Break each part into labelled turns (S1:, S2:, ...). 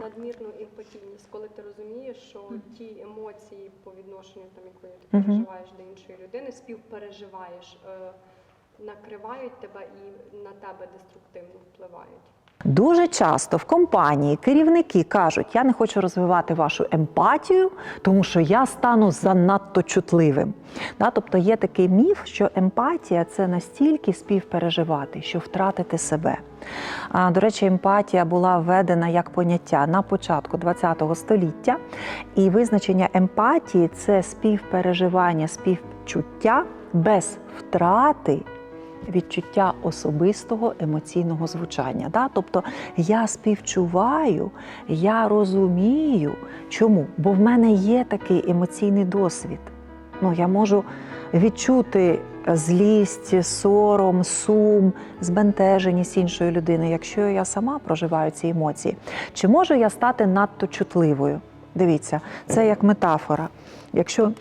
S1: надмірну емпатійність, коли ти розумієш, що ті емоції по відношенню, там якої ти переживаєш до іншої людини, співпереживаєш, е, накривають тебе і на тебе деструктивно впливають.
S2: Дуже часто в компанії керівники кажуть: я не хочу розвивати вашу емпатію, тому що я стану занадто чутливим. Да? Тобто є такий міф, що емпатія це настільки співпереживати, що втратити себе. А, До речі, емпатія була введена як поняття на початку ХХ століття, і визначення емпатії це співпереживання, співчуття без втрати відчуття особистого емоційного звучання. Да? Тобто я співчуваю, я розумію. Чому? Бо в мене є такий емоційний досвід. Ну, я можу відчути злість, сором, сум, збентеженість іншої людини, якщо я сама проживаю ці емоції. Чи можу я стати надто чутливою? Дивіться, це як метафора. Якщо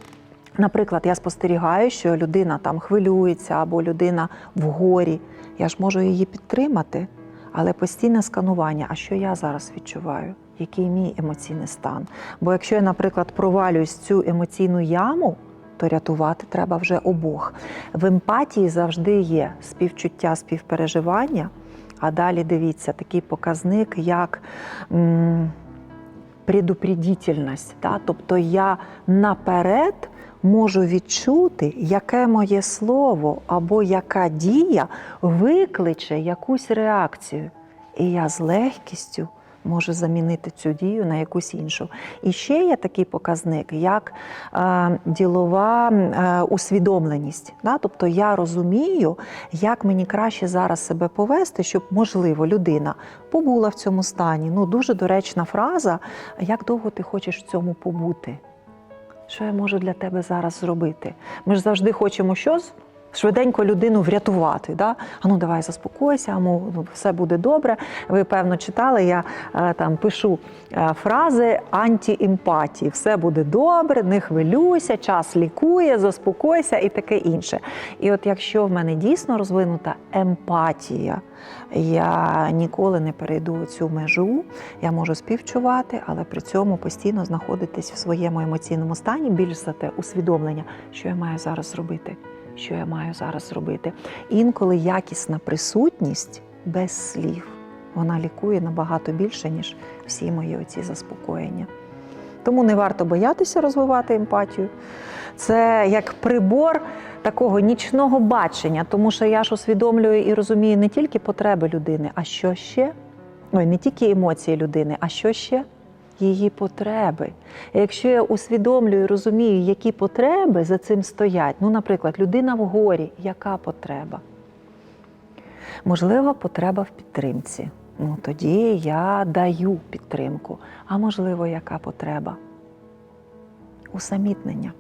S2: Наприклад, я спостерігаю, що людина там хвилюється або людина в горі. Я ж можу її підтримати, але постійне сканування, а що я зараз відчуваю? Який мій емоційний стан? Бо якщо я, наприклад, провалююсь цю емоційну яму, то рятувати треба вже обох. В емпатії завжди є співчуття, співпереживання, а далі дивіться такий показник, як. предупредительність. Да? Тобто я наперед можу відчути, яке моє слово або яка дія викличе якусь реакцію. І я з легкістю можу замінити цю дію на якусь іншу. І ще є такий показник, як е, ділова е, усвідомленість. Да? Тобто я розумію, як мені краще зараз себе повести, щоб, можливо, людина побула в цьому стані. Ну, дуже доречна фраза, як довго ти хочеш в цьому побути? Що я можу для тебе зараз зробити? Ми ж завжди хочемо щось. Швиденько людину врятувати. Да? А ну давай заспокойся, а ну, все буде добре. Ви певно читали, я е, там пишу е, фрази антиемпатії. Все буде добре, не хвилюйся, час лікує, заспокойся і таке інше. І от якщо в мене дійсно розвинута емпатія, я ніколи не перейду цю межу, я можу співчувати, але при цьому постійно знаходитись в своєму емоційному стані, більш за те, усвідомлення, що я маю зараз зробити що я маю зараз зробити. Інколи якісна присутність без слів вона лікує набагато більше, ніж всі мої оці заспокоєння. Тому не варто боятися розвивати емпатію. Це як прибор такого нічного бачення, тому що я ж усвідомлюю і розумію не тільки потреби людини, а що ще? Ой, не тільки емоції людини, а що ще? Її потреби. І якщо я усвідомлюю і розумію, які потреби за цим стоять, ну, наприклад, людина в горі, яка потреба? Можливо, потреба в підтримці. Ну, тоді я даю підтримку. А можливо, яка потреба? Усамітнення.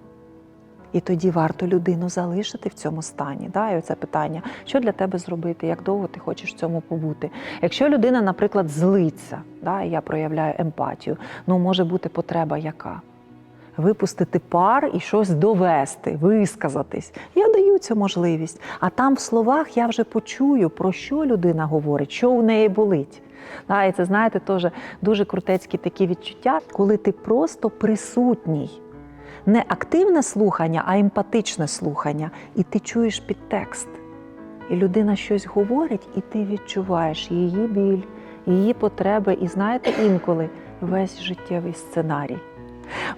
S2: І тоді варто людину залишити в цьому стані. Да? І оце питання, що для тебе зробити, як довго ти хочеш в цьому побути. Якщо людина, наприклад, злиться, да, і я проявляю емпатію, ну може бути потреба яка? Випустити пар і щось довести, висказатись. Я даю цю можливість. А там в словах я вже почую, про що людина говорить, що у неї болить. Да, і це, знаєте, теж дуже крутецькі такі відчуття, коли ти просто присутній не активне слухання, а емпатичне слухання. І ти чуєш підтекст. І людина щось говорить, і ти відчуваєш її біль, її потреби, і знаєте, інколи весь життєвий сценарій.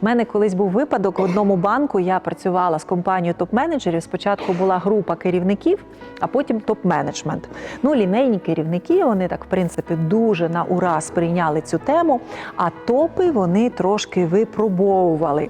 S2: У мене колись був випадок в одному банку. Я працювала з компанією топ-менеджерів. Спочатку була група керівників, а потім топ-менеджмент. Ну, лінейні керівники, вони так, в принципі, дуже на ура сприйняли цю тему, а топи вони трошки випробовували.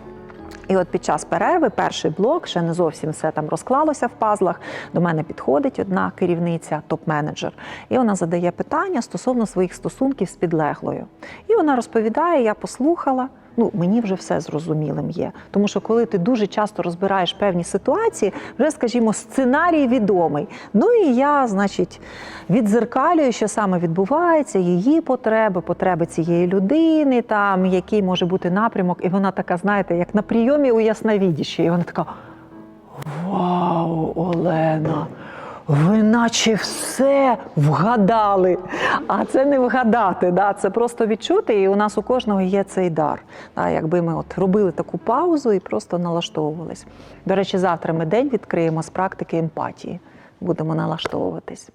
S2: І от під час перерви перший блок ще не зовсім все там розклалося в пазлах. До мене підходить одна керівниця, топ-менеджер, і вона задає питання стосовно своїх стосунків з підлеглою. І вона розповідає: я послухала. Ну, мені вже все зрозумілим є. Тому що коли ти дуже часто розбираєш певні ситуації, вже, скажімо, сценарій відомий. Ну і я, значить, відзеркалюю, що саме відбувається, її потреби, потреби цієї людини, там, який може бути напрямок. І вона така, знаєте, як на прийомі у ясновідіші. І вона така: Вау, Олена! Ви наче все вгадали. А це не вгадати, да? це просто відчути. І у нас у кожного є цей дар. Да? Якби ми от робили таку паузу і просто налаштовувались. До речі, завтра ми день відкриємо з практики емпатії. Будемо налаштовуватись.